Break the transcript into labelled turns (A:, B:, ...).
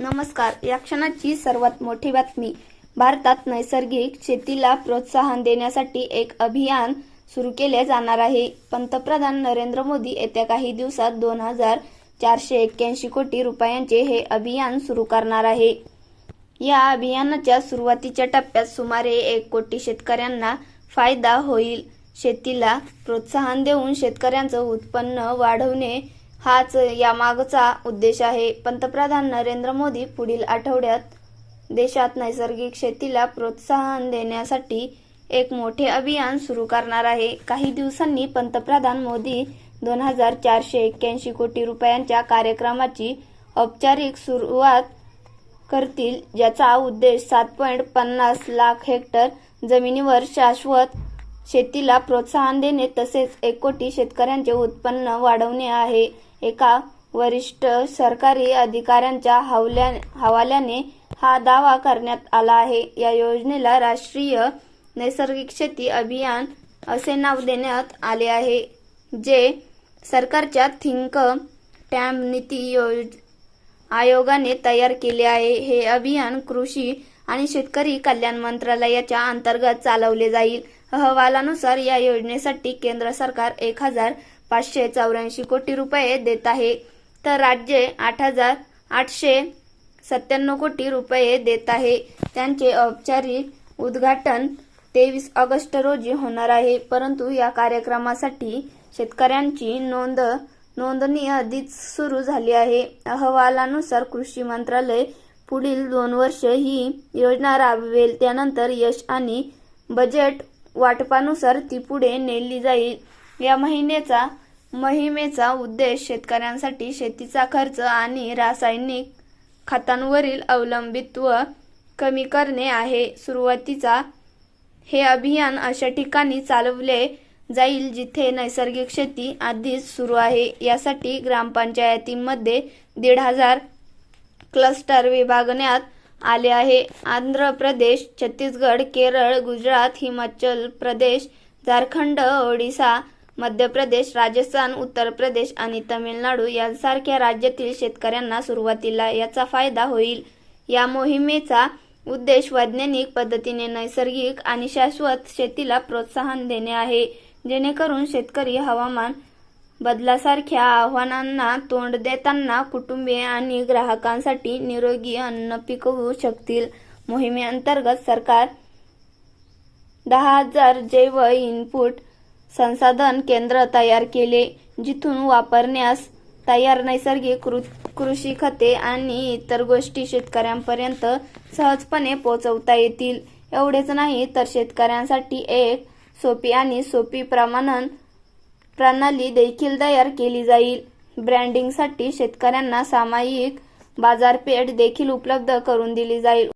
A: नमस्कार. या क्षणाची सर्वात मोठी बातमी. भारतात नैसर्गिक शेतीला प्रोत्साहन देण्यासाठी एक अभियान सुरू केले जाणार आहे. पंतप्रधान नरेंद्र मोदी येत्या काही दिवसात दोन हजार चारशे एक्क्याऐंशी कोटी रुपयांचे हे अभियान सुरू करणार आहे. या अभियानाच्या सुरुवातीच्या टप्प्यात सुमारे एक कोटी शेतकऱ्यांना फायदा होईल. शेतीला प्रोत्साहन देऊन शेतकऱ्यांचं उत्पन्न वाढवणे हाच यामागचा उद्देश आहे. पंतप्रधान नरेंद्र मोदी पुढील आठवड्यात देशात नैसर्गिक शेतीला प्रोत्साहन देण्यासाठी एक मोठे अभियान सुरू करणार आहे. काही दिवसांनी पंतप्रधान मोदी दोन हजार चारशे एक्क्याऐंशी कोटी रुपयांच्या कार्यक्रमाची औपचारिक सुरुवात करतील ज्याचा उद्देश सात पॉईंट पन्नास लाख हेक्टर जमिनीवर शाश्वत शेतीला प्रोत्साहन देणे तसेच एक कोटी शेतकऱ्यांचे उत्पन्न वाढवणे आहे. एका वरिष्ठ सरकारी अधिकाऱ्यांच्या हवल्या हवाल्याने हा दावा करण्यात आला आहे. या योजनेला राष्ट्रीय नैसर्गिक शेती अभियान असे नाव देण्यात आले आहे जे सरकारच्या थिंक टॅम नीती योज आयोगाने तयार केले आहे. हे अभियान कृषी आणि शेतकरी कल्याण मंत्रालयाच्या अंतर्गत चालवले जाईल. अहवालानुसार या योजनेसाठी केंद्र सरकार एक हजार पाचशे चौऱ्याऐंशी कोटी रुपये देत आहे. तर राज्ये आठ हजार आठशे सत्त्याण्णव कोटी रुपये देत आहे. त्यांचे औपचारिक उद्घाटन तेवीस ऑगस्ट रोजी होणार आहे. परंतु या कार्यक्रमासाठी शेतकऱ्यांची नोंद नोंदणी आधीच सुरू झाली आहे. अहवालानुसार कृषी मंत्रालय पुढील दोन वर्ष ही योजना राबवेल. त्यानंतर यश आणि बजेट वाटपानुसार ती पुढे नेली जाईल. या महिन्याचा मोहिमेचा उद्देश शेतकऱ्यांसाठी शेतीचा खर्च आणि रासायनिक खतांवरील अवलंबित्व कमी करणे आहे. सुरुवातीचा हे अभियान अशा ठिकाणी चालवले जाईल जिथे नैसर्गिक शेती आधीच सुरू आहे. यासाठी ग्रामपंचायतींमध्ये दीड हजार क्लस्टर विभागण्यात आले आहे. आंध्र प्रदेश छत्तीसगड केरळ गुजरात हिमाचल प्रदेश झारखंड ओडिसा मध्य प्रदेश राजस्थान उत्तर प्रदेश आणि तमिळनाडू यांसारख्या राज्यातील शेतकऱ्यांना सुरुवातीला याचा फायदा होईल. या मोहिमेचा उद्देश वैज्ञानिक पद्धतीने नैसर्गिक आणि शाश्वत शेतीला प्रोत्साहन देणे आहे. जेणेकरून शेतकरी हवामान बदलासारख्या आव्हानांना तोंड देताना कुटुंबीय आणि ग्राहकांसाठी निरोगी अन्न पिकवू शकतील. मोहिमेअंतर्गत सरकार दहा हजार जैव इनपुट संसाधन केंद्र तयार केले जिथून वापरण्यास तयार नैसर्गिक कृ- कृषी खते आणि इतर गोष्टी शेतकऱ्यांपर्यंत सहजपणे पोहोचवता येतील. एवढेच नाही तर शेतकऱ्यांसाठी एक सोपी आणि सोपी प्रमाणन प्रणाली देखील तयार केली जाईल. ब्रँडिंगसाठी शेतकऱ्यांना सामायिक बाजारपेठ देखील उपलब्ध करून दिली जाईल.